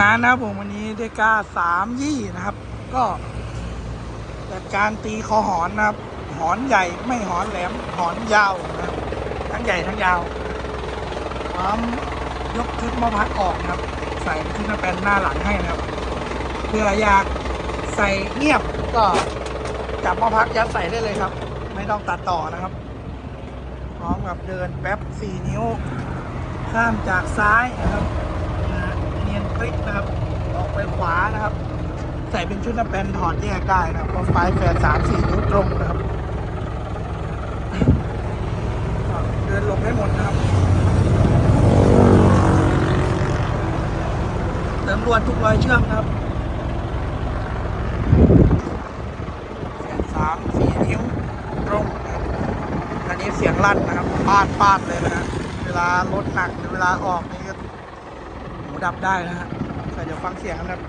งานนะครับผมวันนี้ได้กล้าสามยี่นะครับ ก็จัดการตีคอหอนนะครับ หอนใหญ่ไม่หอนแหลมหอนยาวนะครับทั้งใหญ่ทั้งยาวพร้อมยกชุดมะพัดออกนะครับ ใส่ชุดมาเป็นหน้าหลังให้นะครับเพื่ออยากใส่เงียบก็จับมะพักยัดใส่ได้เลยครับ ไม่ต้องตัดต่อนะครับ พร้อมกับเดินแป๊บสี่นิ้ว ข้ามจากซ้ายนะครับ ลิกนะครับ ออกไปขวานะครับ ใส่เป็นชุดนักแปนถอดแยกได้นะครับไฟแฟนสามสี่นิ้วตรงนะครับเดินหลบได้หมดนะครับเติมรวดทุกรอยเชื่อมครับแฟนสามสี่นิ้วตรงอันนี้เสียงลั่นนะครับปาดปาดเลยนะฮะเวลารถหนักหรือเวลาออกนี่ ดับได้นะฮะเดี๋ยวฟังเสียงกันครับ